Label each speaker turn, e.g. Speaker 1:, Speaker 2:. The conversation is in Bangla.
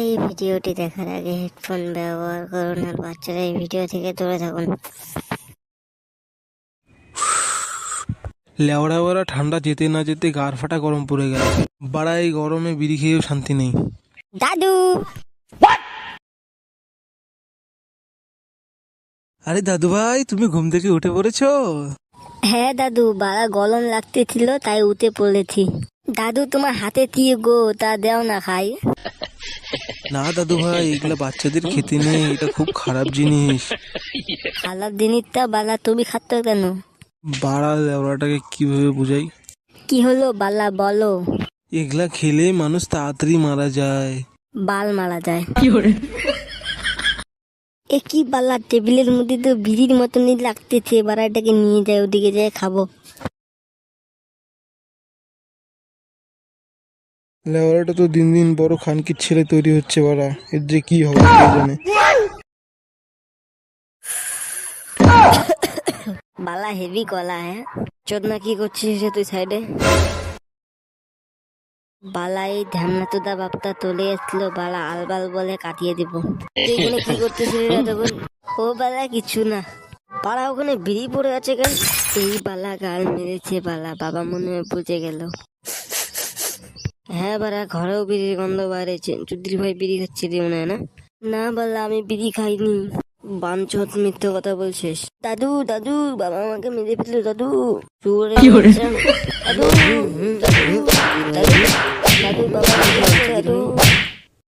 Speaker 1: এই ভিডিওটি দেখার আগে হেডফোন ব্যবহার করুন আর বাচ্চারা এই ভিডিও থেকে দূরে থাকুন।
Speaker 2: লেওড়া বেড়া ঠান্ডা যেতে না যেতে গার ফাটা গরম পড়ে গেল। বাড়া এই গরমে বিড়ি খেয়েও শান্তি নেই।
Speaker 1: দাদু!
Speaker 2: আরে দাদু ভাই তুমি ঘুম থেকে উঠে পড়েছো?
Speaker 1: হ্যাঁ দাদু বাড়া গরম লাগতেছিল তাই উঠে পড়েছি। দাদু তোমার হাতে কি গো? তা দেও না খাই।
Speaker 2: না দাদু ভাই এগুলো বাচ্চাদের খেতে নেই এটা খুব খারাপ জিনিস।
Speaker 1: খারাপ জিনিসটা বালা তুমি খাচ্ছ কেন?
Speaker 2: বাড়া লেওড়াটাকে কীভাবে বুঝাই?
Speaker 1: কি হলো বালা বলো।
Speaker 2: এগুলা খেলে মানুষ তাড়াতাড়ি মারা যায়।
Speaker 1: বাল মারা যায়। কি এ কি বালা টেবিলের মধ্যে তো বিড়ির মতনই লাগতেছে এবার এটাকে নিয়ে যায় ওদিকে যায় খাব।
Speaker 2: লেওড়াটা তো দিন দিন বড় খানকির ছেলে তৈরি হচ্ছে বাড়া। এর যে কি হবে জানে?
Speaker 1: বালা হেভি কলা হ্যাঁ? চোদনা কি করছিস রে তুই সাইডে বালা, এই তোদা বাপটা তোলে এসলো বালা আলবাল বলে কাটিয়ে দিব। এখানে কি করতেছিস রে তখন ও বালা, কিছু না। পাড়া ওখানে বিড়ি পড়ে আছে কেন? এই বালা গাল মেরেছে বালা, বাবা মনে বুঝে গেল। হ্যাঁ বারা ঘরেও বিড়ির গন্ধ বাইরেছে। চুদ্রি ভাই বিড়ি খাচ্ছে রে মনে হয় না? না বালা আমি বিড়ি খাইনি। বাঞ্চত মিথ্যে কথা বলছিস। দাদু দাদু বাবা আমাকে মেরে ফেলল দাদু দাদু দাদু।